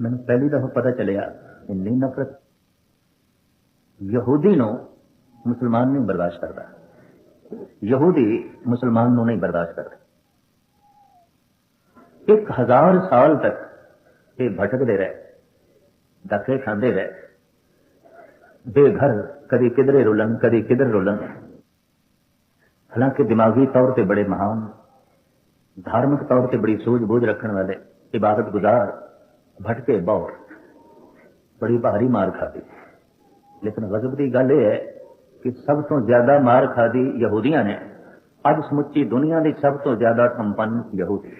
ਮੈਨੂੰ ਪਹਿਲੀ ਦਫਾ ਪਤਾ ਚੱਲਿਆ ਇੰਨੀ ਨਫ਼ਰਤ ਯਹੂਦੀ ਨੂੰ ਮੁਸਲਮਾਨ ਨਹੀਂ ਬਰਦਾਸ਼ਤ ਕਰਦਾ ਯਹੂਦੀ ਮੁਸਲਮਾਨ ਨੂੰ ਨਹੀਂ ਬਰਦਾਸ਼ਤ ਕਰਦਾ ਇੱਕ ਹਜ਼ਾਰ ਸਾਲ ਤੱਕ ਇਹ ਭਟਕਦੇ ਰਹੇ ਧੱਕੇ ਖਾਂਦੇ ਰਹੇ ਬੇਘਰ ਕਦੀ ਕਿਧਰੇ ਰੁਲਣ ਕਦੀ ਕਿਧਰ ਰੁਲਣ ਹਾਲਾਂਕਿ ਦਿਮਾਗੀ ਤੌਰ ਤੇ ਬੜੇ ਮਹਾਨ ਧਾਰਮਿਕ ਤੌਰ ਤੇ ਬੜੀ ਸੂਝ-ਬੂਝ ਰੱਖਣ ਵਾਲੇ ਇਬਾਦਤ ਗੁਜ਼ਾਰ ਭਟਕੇ ਬਹੁਤ ਬੜੀ ਭਾਰੀ ਮਾਰ ਖਾਦੀ ਲੇਕਿਨ ਗਜ਼ਬ ਦੀ ਗੱਲ ਇਹ ਹੈ ਕਿ ਸਭ ਤੋਂ ਜ਼ਿਆਦਾ ਮਾਰ ਖਾਦੀ ਯਹੂਦੀਆਂ ਨੇ ਅੱਜ ਸਮੁੱਚੀ ਦੁਨੀਆ ਦੀ ਸਭ ਤੋਂ ਜ਼ਿਆਦਾ ਸੰਪੰਨ ਯਹੂਦੀ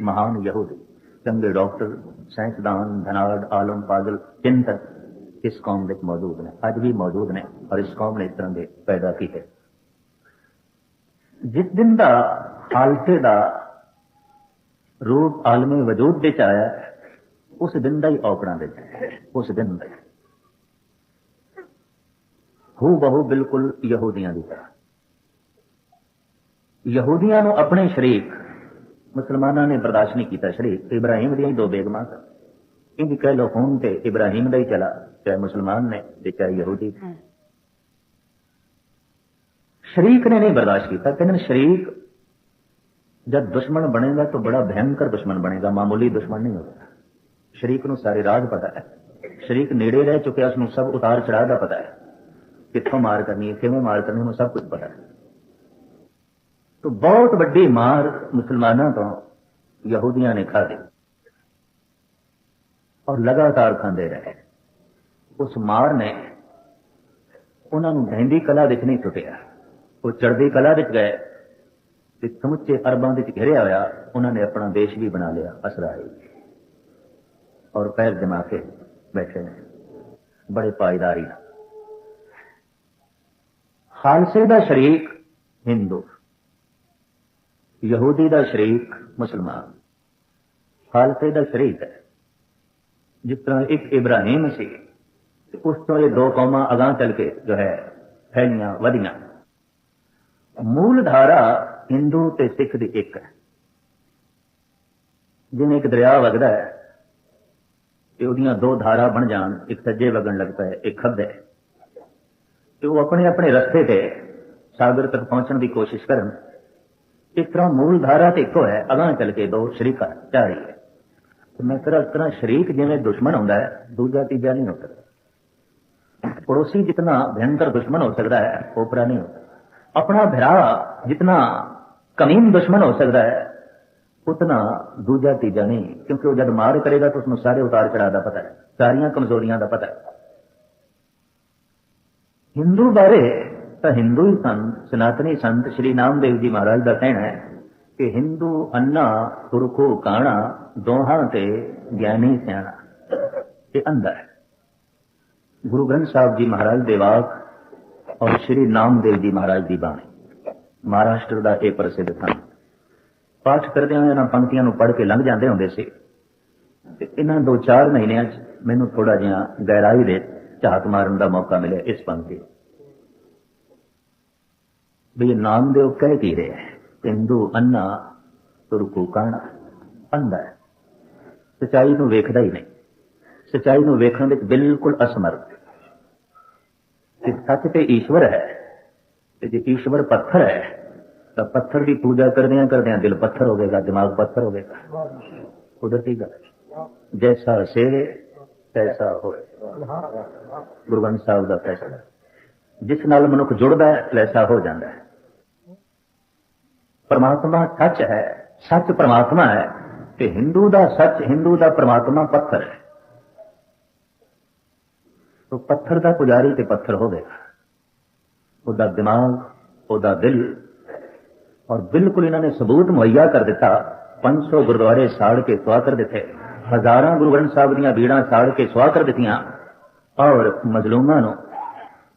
ਮਹਾਨ ਯਹੂਦੀ ਚੰਗੇ ਡਾਕਟਰ ਸਾਇੰਸਦਾਨ ਧਨਾੜ ਆਲਮ ਪਾਗਲ ਚਿੰਤਕ ਇਸ ਕੌਮ ਵਿੱਚ ਮੌਜੂਦ ਨੇ ਅੱਜ ਵੀ ਮੌਜੂਦ ਨੇ ਔਰ ਇਸ ਕੌਮ ਨੇ ਇਸ ਤਰ੍ਹਾਂ ਦੇ ਪੈਦਾ ਕੀਤੇ ਜਿਸ ਦਿਨ ਦਾ ਹਾਲਤੇ ਦਾ ਰੂਪ ਆਲਮੀ ਵਜੂਦ ਵਿੱਚ ਆਇਆ اس دن کا ہی اوکڑا دے اس دن کا ہو بہو بالکل یہودیاں کی طرح۔ یہودیاں اپنے شریک مسلمانوں نے برداشت نہیں شریف ابراہیم دیا ہی دو بیگمان کہہ لو خون تے ابراہیم دلا چاہے مسلمان نے چاہے یہودی۔ ہاں۔ شریق نے نہیں برداشت کیا کہ شریق جب دشمن بنے گا تو بڑا بھینکر دشمن بنے گا معمولی دشمن نہیں ہوگا۔ شریق نو سارے راج پتا ہے شریق نیڑے رہ چکے اس نو سب اتار چڑھا ਦਾ پتا ہے کتوں مار کرنی ہے ਕਿਵੇਂ مار کرنی ਉਹਨੂੰ ਸਭ ਕੁਝ ਪਤਾ ਹੈ। تو بہت بڑی مار مسلمانوں کو یہودیاں نے کھا دی اور لگاتار کھاندے رہے اس مار نے انہوں نے ڈہندی کلا دکھ نہیں ٹوٹیا وہ چڑھتی کلا دیکھ گئے سمچے ارباں گھریا ہوا انہوں نے اپنا دیش بھی بنا لیا اسرائیل ਅਸਰਾਈ ਔਰ ਪੈਰ ਜਮਾ ਕੇ ਬੈਠੇ ਨੇ ਬੜੇ ਪਾਇਦਾਰੀ ਨਾਲ ਖਾਲਸੇ ਦਾ ਸ਼ਰੀਕ ਹਿੰਦੂ ਯਹੂਦੀ ਦਾ ਸ਼ਰੀਕ ਮੁਸਲਮਾਨ ਖਾਲਸੇ ਦਾ ਸ਼ਰੀਕ ਹੈ ਜਿਸ ਤਰ੍ਹਾਂ ਇੱਕ ਇਬਰਾਹੀਮ ਸੀ ਤੇ ਉਸ ਤੋਂ ਇਹ ਦੋ ਕੌਮਾਂ ਅਗਾਹ ਚੱਲ ਕੇ ਜੋ ਹੈ ਫੈਲੀਆਂ ਵਧੀਆਂ ਮੂਲ ਧਾਰਾ ਹਿੰਦੂ ਤੇ ਸਿੱਖ ਦੀ ਇੱਕ ਹੈ ਜਿਵੇਂ ਇੱਕ ਦਰਿਆ ਵਗਦਾ ਹੈ ਤੇ ਉਹਦੀਆਂ ਦੋ ਧਾਰਾ ਬਣ ਜਾਣ, ਇੱਕ ਸੱਜੇ ਵਗਣ ਲੱਗਦਾ ਹੈ ਇੱਕ ਖੱਬੇ। ਤੇ ਉਹ ਆਪਣੇ ਆਪਣੇ ਰਸਤੇ ਤੇ ਸਾਗਰ ਤੱਕ ਪਹੁੰਚਣ ਦੀ ਕੋਸ਼ਿਸ਼ ਕਰਨ। ਇਸ ਤਰ੍ਹਾਂ ਮੂਲ ਧਾਰਾ ਤੇ ਇੱਕੋ ਹੈ, ਅਗਾਹ ਚੱਲ ਕੇ ਦੋ ਸ਼ਰੀਕਾ ਜਾ ਰਹੀ ਹੈ। ਮੈਂ ਕਿਹਾ ਇਸ ਤਰ੍ਹਾਂ ਸ਼ਰੀਕ ਜਿਵੇਂ ਦੁਸ਼ਮਣ ਹੁੰਦਾ ਹੈ, ਦੂਜਾ ਤੀਜਾ ਨਹੀਂ ਹੋ ਸਕਦਾ। ਪੜੋਸੀ ਜਿੰਨਾ ਭਿਆਨਕ ਦੁਸ਼ਮਣ ਹੋ ਸਕਦਾ ਹੈ, ਉਹ ਪਰਾ ਨਹੀਂ ਹੋ ਆਪਣਾ ਭਰਾ ਜਿੰਨਾ ਕਮੀਨ ਦੁਸ਼ਮਣ ਹੋ ਸਕਦਾ ਹੈ ਉਤਨਾ ਦੂਜਾ ਤੀਜਾ ਨਹੀਂ, ਕਿਉਂਕਿ ਉਹ ਜਦ ਮਾਰ ਕਰੇਗਾ ਤਾਂ ਉਸਨੂੰ ਸਾਰੇ ਉਤਾਰ ਚੜਾ ਦਾ ਪਤਾ ਹੈ, ਸਾਰੀਆਂ ਕਮਜ਼ੋਰੀਆਂ ਦਾ ਪਤਾ ਹੈ। ਹਿੰਦੂ ਬਾਰੇ ਤਾਂ ਹਿੰਦੂ ਹੀ ਸੰਤ ਸਨਾਤਨੀ ਸੰਤ ਸ਼੍ਰੀ ਨਾਮਦੇਵ ਜੀ ਮਹਾਰਾਜ ਦਾ ਕਹਿਣਾ ਹੈ ਕਿ ਹਿੰਦੂ ਅੰਨਾ ਤੁਰਖੋ ਕਾਣਾ, ਦੋਹਾਂ ਤੇ ਗਿਆਨੀ ਸਿਆਣਾ ਇਹ ਅੰਦਰ ਹੈ। ਗੁਰੂ ਗ੍ਰੰਥ ਸਾਹਿਬ ਜੀ ਮਹਾਰਾਜ ਦੇ ਵਾਕ ਔਰ ਸ਼੍ਰੀ ਨਾਮਦੇਵ ਜੀ ਮਹਾਰਾਜ ਦੀ ਬਾਣੀ, ਮਹਾਰਾਸ਼ਟਰ ਦਾ ਇਹ ਪ੍ਰਸਿੱਧ ਥਾਂ ਪਾਠ ਕਰਦੇ ਹੋਏ ਇਹਨਾਂ ਪੰਕਤੀਆਂ ਨੂੰ ਪੜ੍ਹ ਕੇ ਲੰਘ ਜਾਂਦੇ ਹੁੰਦੇ ਸੀ। ਤੇ ਇਹਨਾਂ ਦੋ ਚਾਰ ਮਹੀਨਿਆਂ 'ਚ ਮੈਨੂੰ ਥੋੜਾ ਜਿਹਾ ਗਹਿਰਾਈ ਦੇ ਝਾਤ ਮਾਰਨ ਦਾ ਮੌਕਾ ਮਿਲਿਆ ਇਸ ਪੰਕਤੀ ਵੀ ਨਾਮਦੇਵ ਕਹਿ ਕੀ ਰਿਹਾ ਹੈ? ਹਿੰਦੂ ਅੰਨਾ, ਤੁਰਕੂ ਕਾਣਾ ਅੰਦਾ ਹੈ। ਸਚਾਈ ਨੂੰ ਵੇਖਦਾ ਹੀ ਨਹੀਂ। ਸਚਾਈ ਨੂੰ ਵੇਖਣ ਵਿੱਚ ਬਿਲਕੁਲ ਅਸਮਰਥ ਕਿ ਸੱਚ ਤੇ ਈਸ਼ਵਰ ਹੈ। ਤੇ ਜੇ ਈਸ਼ਵਰ ਪੱਥਰ ਹੈ ਤਾਂ ਪੱਥਰ ਦੀ ਪੂਜਾ ਕਰਦਿਆਂ ਕਰਦਿਆਂ ਦਿਲ ਪੱਥਰ ਹੋਵੇਗਾ ਦਿਮਾਗ ਪੱਥਰ ਹੋਵੇਗਾ ਕੁਦਰਤੀ ਗੱਲ ਜੈਸਾ ਸੇਵੇ ਤੈਸਾ ਹੋਏ। ਗੁਰੂ ਗ੍ਰੰਥ ਸਾਹਿਬ ਦਾ ਫੈਸਲਾ ਜਿਸ ਨਾਲ ਮਨੁੱਖ ਜੁੜਦਾ ਹੈ ਐਸਾ ਹੋ ਜਾਂਦਾ ਹੈ। ਪਰਮਾਤਮਾ ਸੱਚ ਹੈ, ਸੱਚ ਪਰਮਾਤਮਾ ਹੈ ਤੇ ਹਿੰਦੂ ਦਾ ਸੱਚ, ਹਿੰਦੂ ਦਾ ਪਰਮਾਤਮਾ ਪੱਥਰ ਹੈ। ਤੋ ਪੱਥਰ ਦਾ ਪੁਜਾਰੀ ਤੇ ਪੱਥਰ ਹੋਵੇਗਾ। ਉਹਦਾ ਦਿਮਾਗ, ਉਹਦਾ ਦਿਲ ਔਰ ਬਿਲਕੁਲ ਇਹਨਾਂ ਨੇ ਸਬੂਤ ਮੁਹੱਈਆ ਕਰ ਦਿੱਤਾ। 500 ਗੁਰਦੁਆਰੇ ਸਾੜ ਕੇ ਸਵਾ ਕਰ ਦਿੱਤੇ। ਹਜ਼ਾਰਾਂ ਗੁਰੂ ਗ੍ਰੰਥ ਸਾਹਿਬ ਦੀਆਂ ਬੀੜਾਂ ਸਾੜ ਕੇ ਸਵਾ ਕਰ ਦਿੱਤੀਆਂ। ਔਰ ਮਜ਼ਲੂਮਾਂ ਨੂੰ,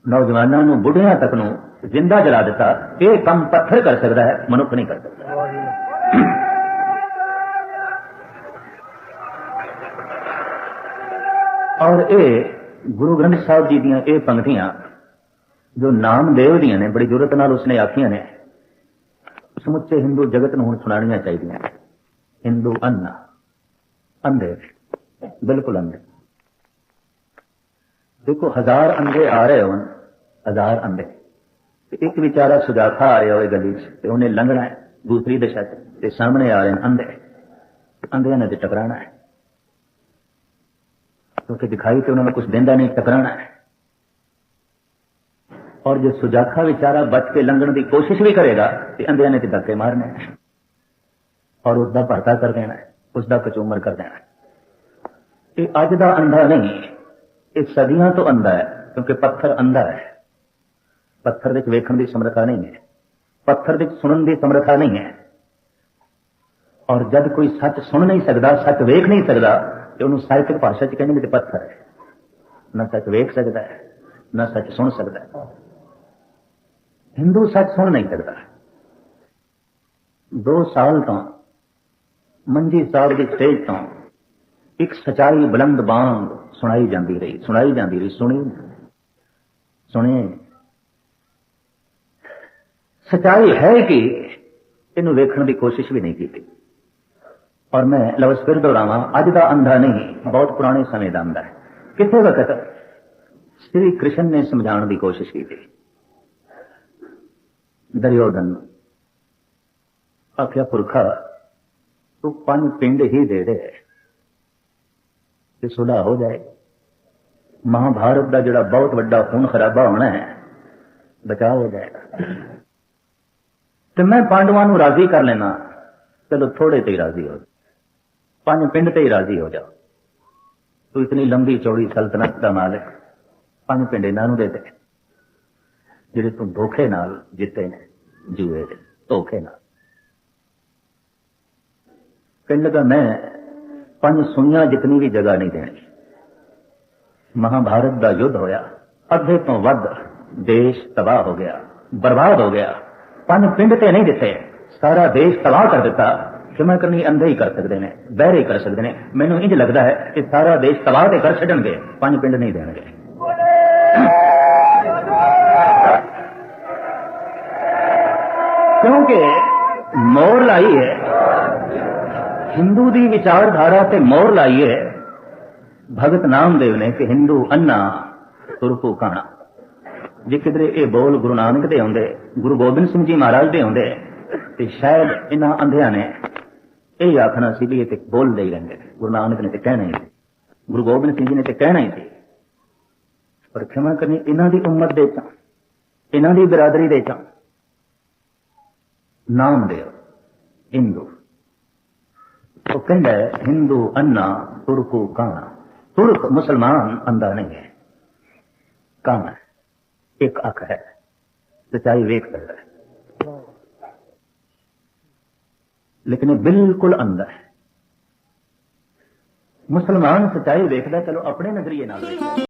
ਨੌਜਵਾਨਾਂ ਨੂੰ, ਬੁੱਢਿਆਂ ਤੱਕ ਨੂੰ ਜ਼ਿੰਦਾ ਜਲਾ ਦਿੱਤਾ। ਇਹ ਕੰਮ ਪੱਥਰ ਕਰ ਸਕਦਾ ਹੈ, ਮਨੁੱਖ ਨਹੀਂ ਕਰ ਸਕਦਾ। ਔਰ ਇਹ ਗੁਰੂ ਗ੍ਰੰਥ ਸਾਹਿਬ ਜੀ ਦੀਆਂ ਇਹ ਪੰਕਤੀਆਂ, ਜੋ ਨਾਮਦੇਵ ਦੀਆਂ ਨੇ, ਬੜੀ ਜ਼ਰੂਰਤ ਨਾਲ ਉਸਨੇ ਆਖੀਆਂ ਨੇ ਸਮੁੱਚੇ ਹਿੰਦੂ ਜਗਤ ਨੂੰ ਹੁਣ ਸੁਣਾਉਣੀਆਂ ਚਾਹੀਦੀਆਂ। ਹਿੰਦੂ ਅੰਨਾ। ਅੰਧੇ। ਬਿਲਕੁਲ ਅੰਧੇ। ਦੇਖੋ, ਹਜ਼ਾਰ ਅੰਧੇ ਆ ਰਹੇ ਹੋਣ, ਹਜ਼ਾਰ ਅੰਧੇ। ਤੇ ਇੱਕ ਵਿਚਾਰਾ ਸੁਜਾਖਾ ਆ ਰਿਹਾ ਹੋਵੇ ਗਲੀ 'ਚ ਤੇ ਉਹਨੇ ਲੰਘਣਾ ਹੈ, ਦੂਸਰੀ ਦਿਸ਼ਾ 'ਚ। ਤੇ ਸਾਹਮਣੇ ਆ ਰਹੇ ਨੇ ਅੰਧੇ। ਅੰਧਿਆਂ ਨੇ ਤੇ ਟਕਰਾਣਾ ਹੈ। ਕਿਉਂਕਿ ਦਿਖਾਈ ਤੇ ਉਹਨਾਂ ਨੂੰ ਕੁਝ ਦਿੰਦਾ ਨਹੀਂ ਟਕਰਾਣਾ ਹੈ। ਔਰ ਜੇ ਸੁਜਾਖਾ ਵਿਚਾਰਾ ਬਚ ਕੇ ਲੰਘਣ ਦੀ ਕੋਸ਼ਿਸ਼ ਵੀ ਕਰੇਗਾ, ਤੇ ਅੰਧਿਆਂ ਨੇ ਤੇ ਧੱਕੇ ਮਾਰਨੇ ਔਰ ਉਸ ਦਾ ਭਰਤਾ ਕਰ ਦੇਣਾ ਉਸ ਦਾ ਕਚੂਮਰ ਕਰ ਦੇਣਾ ਇਹ ਅੱਜ ਦਾ ਅੰਧਾ ਨਹੀਂ, ਇਹ ਸਦੀਆਂ ਤੋਂ ਅੰਧਾ ਹੈ, ਕਿਉਂਕਿ ਪੱਥਰ ਅੰਧਾ ਹੈ। ਪੱਥਰ ਵਿੱਚ ਵੇਖਣ ਦੀ ਸਮਰੱਥਾ ਨਹੀਂ ਹੈ, ਪੱਥਰ ਵਿੱਚ ਸੁਣਨ ਦੀ ਸਮਰੱਥਾ ਨਹੀਂ ਹੈ। ਔਰ ਜਦ ਕੋਈ ਸੱਚ ਸੁਣ ਨਹੀਂ ਸਕਦਾ, ਸੱਚ ਵੇਖ ਨਹੀਂ ਸਕਦਾ, ਤੇ ਉਹਨੂੰ ਸਾਹਿਤਕ ਭਾਸ਼ਾ 'ਚ ਕਹਿੰਦੇ ਨੇ ਤੇ ਪੱਥਰ ਹੈ। ਨਾ ਸੱਚ ਵੇਖ ਸਕਦਾ ਹੈ, ਨਾ ਸੱਚ ਸੁਣ ਸਕਦਾ ਹੈ। ਹਿੰਦੂ ਸੱਚ ਸੁਣ ਨਹੀਂ ਸਕਦਾ। ਦੋ ਸਾਲ ਤੋਂ, ਮੰਜੀ ਸਾਹਿਬ ਦੇ ਸਟੇਜ ਤੋਂ ਇੱਕ ਸਚਾਈ ਬੁਲੰਦ ਬਾਂਗ ਸੁਣਾਈ ਜਾਂਦੀ ਰਹੀ, ਸੁਣਾਈ ਜਾਂਦੀ ਰਹੀ, ਸੁਣੀ ਸੁਣੇ। ਸਚਾਈ ਹੈ ਕਿ ਇਹਨੂੰ ਵੇਖਣ ਦੀ ਕੋਸ਼ਿਸ਼ ਵੀ ਨਹੀਂ ਕੀਤੀ। ਔਰ ਮੈਂ ਲਫ਼ਜ਼ ਫਿਰ ਦੁਹਰਾਵਾਂ ਅੱਜ ਦਾ ਅੰਧਾ ਨਹੀਂ, ਬਹੁਤ ਪੁਰਾਣੇ ਸਮੇਂ ਦਾ ਅੰਧਾ ਹੈ। ਕਿਸੇ ਵਕਤ ਸ੍ਰੀ ਕ੍ਰਿਸ਼ਨ ਨੇ ਸਮਝਾਉਣ ਦੀ ਕੋਸ਼ਿਸ਼ ਕੀਤੀ। ਦਰਿਓਦਨ ਨੂੰ ਆਖਿਆ ਪੁਰਖਾ ਤੂੰ ਪੰਜ ਪਿੰਡ ਹੀ ਦੇ ਦੇ ਤੇ ਸੁਲਾ ਹੋ ਜਾਏ ਮਹਾਭਾਰਤ ਦਾ ਜਿਹੜਾ ਬਹੁਤ ਵੱਡਾ ਖੂਨ ਖਰਾਬਾ ਹੋਣਾ ਹੈ ਬਚਾ ਹੋ ਜਾਏਗਾ ਤੇ ਮੈਂ ਪਾਂਡਵਾਂ ਨੂੰ ਰਾਜ਼ੀ ਕਰ ਲੈਣਾ ਚਲੋ ਥੋੜੇ ਤੇ ਰਾਜ਼ੀ ਹੋ ਪੰਜ ਪਿੰਡ ਤੇ ਹੀ ਰਾਜ਼ੀ ਹੋ ਜਾ ਤੂੰ ਇਤਨੀ ਲੰਬੀ ਚੌੜੀ ਸਲਤਨਤ ਦਾ ਮਾਲਕ ਪੰਜ ਪਿੰਡ ਇਹਨਾਂ ਨੂੰ ਦੇ ਦੇ ਜਿਹੜੇ ਤੂੰ ਧੋਖੇ ਨਾਲ ਜਿੱਤੇ ਨੇ, ਜੂਏ ਦੇ, ਧੋਖੇ ਨਾਲ। ਕਹਿਣ ਲੱਗਾ ਮੈਂ ਪੰਜ ਸੁਈਆਂ ਜਿਤਨੀ ਵੀ ਜਗ੍ਹਾ ਨਹੀਂ ਦੇਣੀ। ਮਹਾਭਾਰਤ ਦਾ ਯੁੱਧ ਹੋਇਆ, ਅੱਧੇ ਤੋਂ ਵੱਧ ਦੇਸ਼ ਤਬਾਹ ਹੋ ਗਿਆ, ਬਰਬਾਦ ਹੋ ਗਿਆ। ਪੰਜ ਪਿੰਡ ਤੇ ਨਹੀਂ ਦਿੱਤੇ, ਸਾਰਾ ਦੇਸ਼ ਤਬਾਹ ਕਰ ਦਿੱਤਾ। ਕਿਵੇਂ ਕਰਨੀ ਅੰਧੇ ਹੀ ਕਰ ਸਕਦੇ ਨੇ, ਬਹਿਰੇ ਕਰ ਸਕਦੇ ਨੇ। ਮੈਨੂੰ ਇੰਜ ਲੱਗਦਾ ਹੈ ਕਿ ਸਾਰਾ ਦੇਸ਼ ਤਬਾਹ ਤੇ ਕਰ ਛੱਡਣਗੇ, ਪੰਜ ਪਿੰਡ ਨਹੀਂ ਦੇਣਗੇ। ਕਿਉਂਕਿ ਮੋਰ ਲਾਈ ਹੈ। ਹਿੰਦੂ ਦੀ ਵਿਚਾਰਧਾਰਾ ਤੇ ਮੋਰ ਲਾਈ ਹੈ। ਭਗਤ ਨਾਮਦੇਵ ਨੇ ਕਿ ਹਿੰਦੂ ਅੰਨਾ ਤੁਰਕੂ ਕਾਣਾ। ਜੇ ਕਿਧਰੇ ਇਹ ਬੋਲ ਗੁਰੂ ਨਾਨਕ ਦੇ ਹੁੰਦੇ ਗੁਰੂ ਗੋਬਿੰਦ ਸਿੰਘ ਜੀ ਮਹਾਰਾਜ ਦੇ ਹੁੰਦੇ ਤੇ ਸ਼ਾਇਦ ਇਹਨਾਂ ਅੰਧਿਆਂ ਨੇ ਇਹ ਆਖਣਾ ਸੀ ਵੀ ਇਹ ਤੇ ਬੋਲਦੇ ਹੀ ਰਹਿੰਦੇ ਗੁਰੂ ਨਾਨਕ ਨੇ ਤੇ ਕਹਿਣਾ ਹੀ ਸੀ। ਗੁਰੂ ਗੋਬਿੰਦ ਸਿੰਘ ਜੀ ਨੇ ਤੇ ਕਹਿਣਾ ਹੀ ਸੀ। ਪਰ ਖਿਮਾ ਕਰਨੀ ਇਹਨਾਂ ਦੀ ਉਮਰ ਦੇ ਚ ਇਹਨਾਂ ਦੀ ਬਰਾਦਰੀ ਦੇ ਚ ਨਾਮਦੇਵ ਹਿੰਦੂ ਉਹ ਕਹਿੰਦਾ ਹੈ, ਹਿੰਦੂ ਅੰਨਾ ਤੁਰਕੂ ਕਾਣਾ ਤੁਰਕ ਮੁਸਲਮਾਨ ਅੰਦਾ ਨਹੀਂ ਹੈ ਕਾਣਾ ਇੱਕ ਅੱਖ ਹੈ ਸਚਾਈ ਵੇਖ ਸਕਦਾ ਹੈ ਲੇਕਿਨ ਇਹ ਬਿਲਕੁਲ ਅੰਧਾ ਹੈ ਮੁਸਲਮਾਨ ਸਚਾਈ ਵੇਖਦਾ ਚਲੋ ਆਪਣੇ ਨਜ਼ਰੀਏ ਨਾਲ ਵੇਖਦਾ